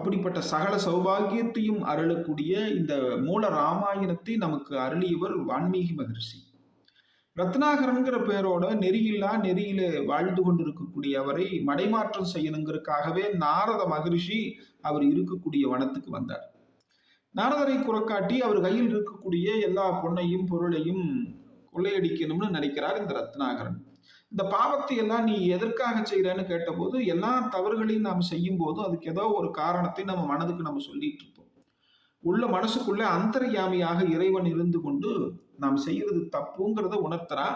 அப்படிப்பட்ட சகல சௌபாகியத்தையும் அருளக்கூடிய இந்த மூல ராமாயணத்தை நமக்கு அருளியவர் வான்மீகி மகர்ஷி. ரத்னாகரன்கிற பேரோட நெறியில்லா நெறியில வாழ்ந்து கொண்டிருக்கக்கூடிய அவரை மடைமாற்றம் செய்யணுங்கிறதுக்காகவே நாரத மகரிஷி அவர் இருக்கக்கூடிய வனத்துக்கு வந்தார். நாரதரை குறக்காட்டி அவர் கையில் இருக்கக்கூடிய எல்லா பொன்னையும் பொருளையும் கொள்ளையடிக்கணும்னு நினைக்கிறார் இந்த ரத்னாகரன். இந்த பாவத்தை எல்லாம் நீ எதற்காக செய்கிறேன்னு கேட்டபோது எல்லா தவறுகளையும் நாம் செய்யும் போதும் அதுக்கு ஏதோ ஒரு காரணத்தை நம்ம மனதுக்கு நம்ம சொல்லிட்டு இருப்போம். உள்ள மனசுக்குள்ள அந்தர்யாமியாக இறைவன் இருந்து கொண்டு நாம் செய்யறது தப்புங்கிறத உணர்த்தரா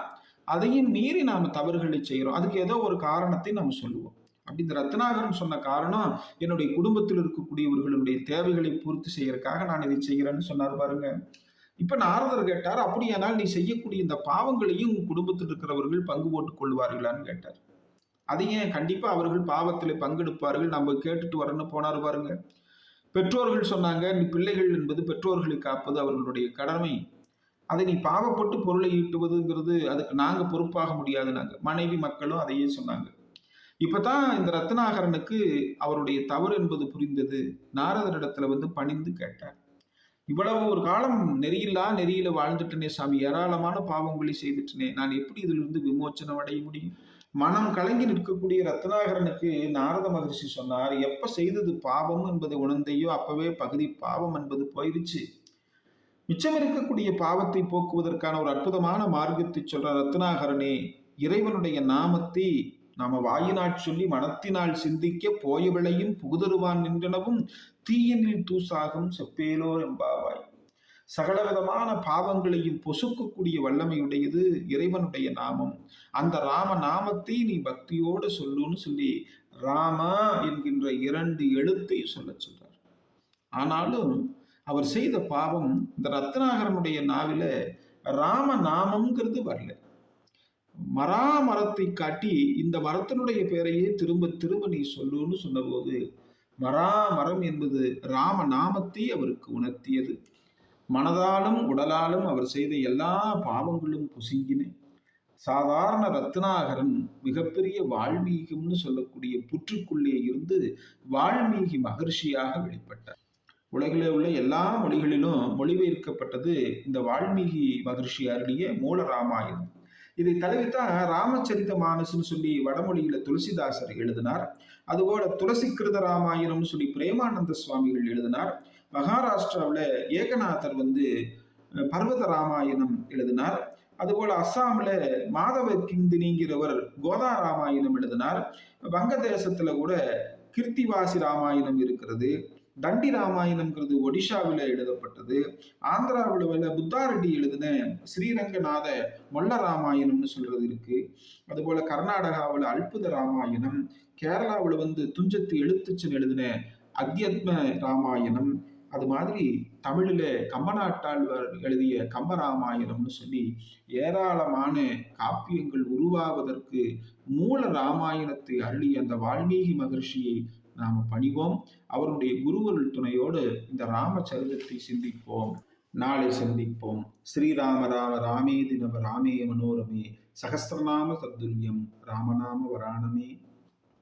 அதையும் மீறி நாம் தவறுகளை செய்கிறோம் அதுக்கு ஏதோ ஒரு காரணத்தை நம்ம சொல்லுவோம். அப்படி இந்த ரத்னாகரன் சொன்ன காரணம் என்னுடைய குடும்பத்தில் இருக்கக்கூடியவர்களுடைய தேவைகளை பூர்த்தி செய்யறதுக்காக நான் இதை செய்கிறேன்னு சொன்னார் பாருங்க. இப்ப நாரதர் கேட்டார் அப்படியானால் நீ செய்யக்கூடிய இந்த பாவங்களையும் உன் குடும்பத்தில் இருக்கிறவர்கள் பங்கு போட்டுக் கொள்வார்களான்னு கேட்டார். அது ஏன்? கண்டிப்பா அவர்கள் பாவத்தில் பங்கெடுப்பார்கள். நம்ம கேட்டுட்டு வரணும்னு போனார் பாருங்க. பெற்றோர்கள் சொன்னாங்க நீ பிள்ளைகள் என்பது பெற்றோர்களை காப்பது அவர்களுடைய கடமை. அதை நீ பாவப்பட்டு பொருளை ஈட்டுவதுங்கிறது அதுக்கு நாங்க பொறுப்பாக முடியாது நாங்க மனைவி மக்களும் அதையே சொன்னாங்க. இப்பதான் இந்த ரத்னாகரனுக்கு அவருடைய தவறு என்பது புரிந்தது. நாரதரிடத்துல வந்து பணிந்து கேட்டார். இவ்வளவு ஒரு காலம் நெறியில்லா நெறியில வாழ்ந்துட்டனே சாமி ஏராளமான பாவங்களை செய்துட்டனே. நான் எப்படி இதிலிருந்து விமோச்சனம் அடைய முடியும்? மனம் கலங்கி நிற்கக்கூடிய ரத்னாகரனுக்கு நாரத மகரிஷி சொன்னார் எப்ப செய்தது பாவம் என்பதை உணர்ந்தையோ அப்பவே பகுதி பாவம் என்பது போயிடுச்சு மிச்சம் இருக்கக்கூடிய பாவத்தை போக்குவதற்கான ஒரு அற்புதமான மார்க்கத்தை சொல்ற ரத்னாகரனே இறைவனுடைய நாமத்தை நாம வாயினாற் சொல்லி மனத்தினால் சிந்திக்க போய விளையும் புகுதருவான் நின்றனவும் தீயனில் தூசாகும் செப்பேலோ எம்பாவாய் சகலவிதமான பாவங்களையும் பொசுக்கக்கூடிய வல்லமையுடையது இறைவனுடைய நாமம். அந்த ராம நாமத்தை நீ பக்தியோடு சொல்லுன்னு சொல்லி ராமா என்கின்ற இரண்டு எழுத்தை சொல்ல சொல்றார். ஆனாலும் அவர் செய்த பாவம் இந்த ரத்னாகரனுடைய நாவில ராம நாமம்ங்கிறது வரல. மரா மரத்தை காட்டி இந்த மரத்தினுடைய பெயரையே திரும்ப திரும்ப நீ சொல்லுன்னு சொன்னபோது மரா மரம் என்பது ராம நாமத்தை அவருக்கு உணர்த்தியது. மனதாலும் உடலாலும் அவர் செய்த எல்லா பாவங்களும் புசுங்கின. சாதாரண ரத்னாகரன் மிகப்பெரிய வால்மீகம்னு சொல்லக்கூடிய புற்றுக்குள்ளே இருந்து வால்மீகி மகர்ஷியாக வெளிப்பட்டார். உலகில் உள்ள எல்லா மொழிகளிலும் மொழிபெயர்க்கப்பட்டது இந்த வால்மீகி மகர்ஷி அருளிய மூல ராமாயணம் இதை தழுவித்தான் ராமச்சரித மானசுன்னு சொல்லி வடமொழியில துளசிதாசர் எழுதினார். அதுபோல துளசிகிருத ராமாயணம்னு சொல்லி பிரேமானந்த சுவாமிகள் எழுதினார். மகாராஷ்டிராவில் ஏகநாதர் வந்து பர்வத ராமாயணம் எழுதினார். அதுபோல அஸ்ஸாமில் மாதவ கிந்தினிங்கிறவர் கோதா ராமாயணம் எழுதினார். வங்கதேசத்துல கூட கிருத்திவாசி ராமாயணம் இருக்கிறது. தண்டி ராமாயணம்ங்கிறது ஒடிஷாவில் எழுதப்பட்டது. ஆந்திராவில் புத்தாரெட்டி எழுதின ஸ்ரீரங்கநாத மொல்ல ராமாயணம்னு சொல்றது இருக்கு. அதுபோல கர்நாடகாவில் அல்புத ராமாயணம் கேரளாவில் வந்து துஞ்சத்து எழுத்துச்சன் எழுதின அத்தியத்ம ராமாயணம் அது மாதிரி தமிழில் கம்பநாட்டாழ்வார் எழுதிய கம்பராமாயணம்னு சொல்லி ஏராளமான காப்பியங்கள் உருவாவதற்கு மூல ராமாயணத்தை அருளிய அந்த வால்மீகி மகர்ஷியை நாம் பணிவோம் அவருடைய குருவருள் துணையோடு இந்த ராமச்சரிதத்தை சிந்திப்போம். நாளை சந்திப்போம். ஸ்ரீராம ராம ராமே தினவ ராமே மனோரமே. சகசிரநாம சத்துல்யம் ராமநாம வராணமே.